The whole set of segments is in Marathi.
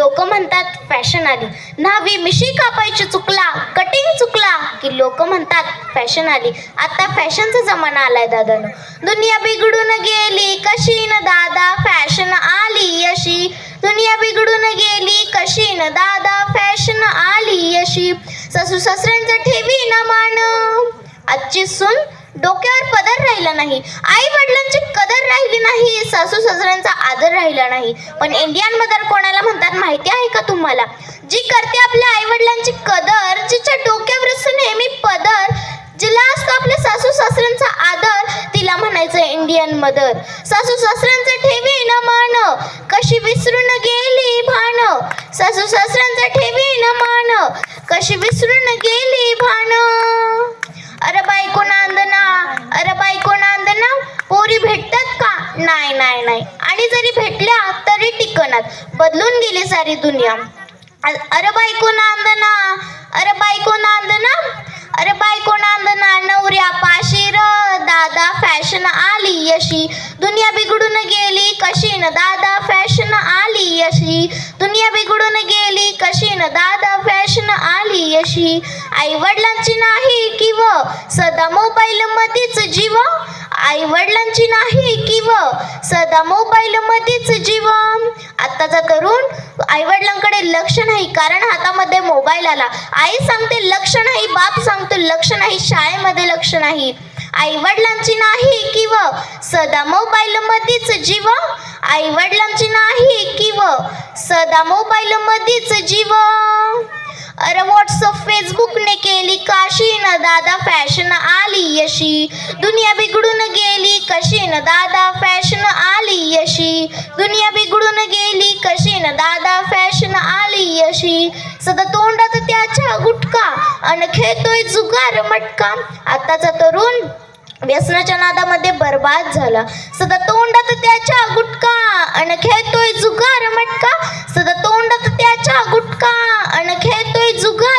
लोक म्हणतात फॅशन आली. न्हावी मिशी कापायची चुकला कटिंग चुकला की लोक म्हणतात फॅशन आली. आता फॅशनचा जमाना आलाय दादानं. दुनिया बिघडून गेली कशी न दादा फॅशन आली अशी. दुनिया बिघडून गेली कशी न दादा फॅशन आली अशी. सासू सासऱ्यांचं ठेवी न मान. आजची सून डोक्यावर पदर राहिला नाही. आई वडिलांची कदर राहिली नाही सासू सासऱ्यांचा आदर राहिला नाही. पण इंडियन मदर कोणाला म्हणतात माहिती आहे का तुम्हाला? जी करते आपल्या आई वडिलांची कदर जिच्या डोक्यावर असतो नेहमी पदर जिला असतो आपल्या सासू सासऱ्यांचा आदर तिला म्हणायचं इंडियन मदर सासू सासऱ्यांचं ठेवी न मान कशी विसरून गेली भान. सासू सासऱ्यांचं ठेवी न मान कशी विसरून गेली भान. अरे बायको ना बायको पोरी भेटतात का? नाही नाही नाही. आणि जरी भेटल्या तरी टिकनात. बदलून गेली सारी दुनिया. अरे बायको नांदना. अरे बायको नांदना. अरे बायको नांदना नवऱ्या पाशीर दादा फॅशन आली अशी. दुनिया बिघडून गेली कशी न दादा फॅशन आली अशी. दुनिया बिघडून गेली कशी न दादा फॅशन आली अशी. आई वडिलांची नाही किंवा सदा मोबाईल मध्येच जीव. आई वडिलांची नाही व सदा मोबाईल मध्येच जीव आताचा तरुण आई वडिलांकडे लक्ष नाही कारण हातामध्ये मोबाईल आला. आई सांगते लक्ष नाही. बाप सांगतो लक्ष नाही. शाळेमध्ये लक्ष नाही. आई वडिलांची नाही किव सदा मोबाईल मध्येच जीव आई वडिलांची नाही किव सदा मोबाईल मध्येच जीव अरे व्हॉट्सअप फेसबुकने केली काशी न दादा फॅशन आली यशी. दुनिया बिघडून गेली कशी न दादा फॅशन आली यशी. दुनिया बिघडून गेली कशी न दादा फॅशन आली यशी. सदा तोंडात त्याच्या गुटका अन खेळतोय जुगार मटका. आताचा तरुण व्यसनाच्या नादामध्ये बर्बाद झाला. सदा तोंडात त्याच्या गुटका अन खेळतोय जुगार मटका. सदा तोंडात त्याच्या गुटका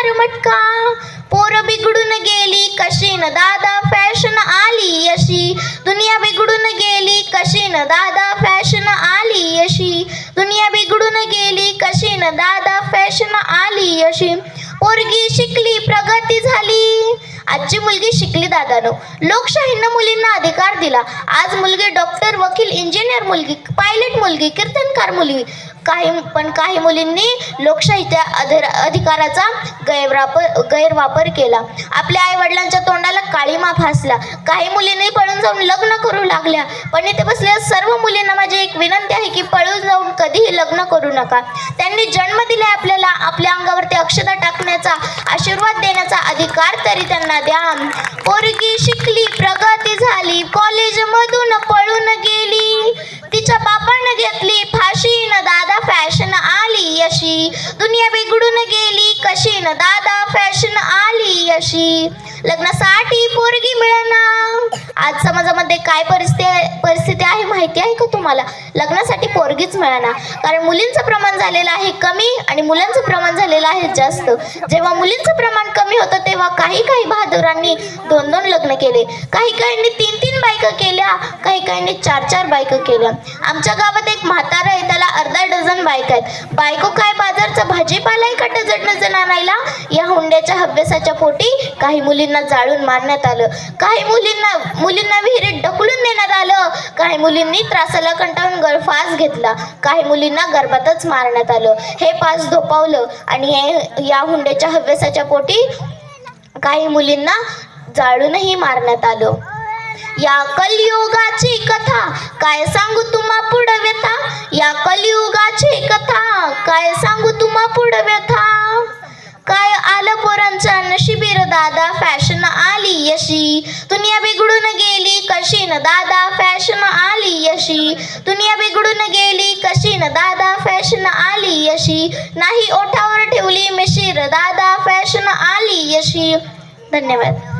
मटका. पोर बिघडून गेली कशी न दादा फॅशन आली अशी. दुनिया बिघडून गेली कशी न दादा फॅशन आली अशी. दुनिया बिघडून गेली कशी न दादा फॅशन आली अशी. पोरगी शिकली प्रगती झाली. आजची मुलगी शिकली दादानो. लोकशाहीनं मुलींना अधिकार दिला. आज मुलगी डॉक्टर वकील इंजिनियर मुलगी पायलट मुलगी कीर्तनकार मुलगी. काही पण काही मुलींनी लोकशाहीच्या अधिर अधिकाराचा गैरवापर गैरवापर केला. आपल्या आईवडिलांच्या तोंडाला काळीमा फासला. काही मुलींनी पळून जाऊन लग्न करून लागल्या. पण इथे बसलेल्या सर्व मुलींना माझी एक विनंती आहे की पळून जाऊन कधीही लग्न करू नका. त्यांनी जन्म दिले आपल्याला आपल्या अंगावरती अक्षता टाकण्याचा आशीर्वाद देण्याचा अधिकार तरी त्यांना द्या. पोरगी शिकली प्रगती झाली कॉलेजमधून पळून गेली. तिच्या बापानं घेतली फाशी न दादा फॅशन आली अशी. दुनिया बिघडून गेली कशी न दादा फॅशन आली अशी. लग्नासाठी पोरगी मिळणार. आज समाजामध्ये काय परिस्थिती परिस्थिती आहे माहिती आहे का तुम्हाला? लग्नासाठी पोरगीच मिळणार. कारण मुलींचं प्रमाण झालेलं आहे कमी आणि मुलांचं प्रमाण झालेलं आहे जास्त. जेव्हा मुलींचं प्रमाण कमी होतं तेव्हा काही काही बहादुरांनी दोन दोन लग्न केले. काही काहींनी तीन तीन बायका केल्या काही काहींनी चार चार बायका केल्या. आमच्या गावात एक म्हातारा आहे त्याला अर्धा डझन बायका आहेत. बायको काय बाजारचा भाजीपाला आहे का डझन डझन आणायला? या हुंड्याच्या हव्यासाच्या पोटी काही मुलींना मुलींना जाळून मारण्यात आलं. काही मुलींना मुलींना विहिरीत ढकलून देण्यात आलं. काही मुलींनी त्रासाला कंटाळून गळफास घेतला. काही मुलींना गर्भातच मारण्यात आलं. हे पास धोपावलं आणि हे या हुंड्याच्या हव्यासाच्या पोटी काही मुलींना जाळूनही मारण्यात आलं. या कलियुगाची कथा काय सांगू तुम्हा दादा फॅशन आली यशी? दुनिया बिघडून गेली कशी न दादा फॅशन आली यशी? दुनिया बिघडून गेली कशी न दादा फॅशन आली यशी? नाही ओठावर ठेवली मिशीर. दादा फॅशन आली यशी. धन्यवाद.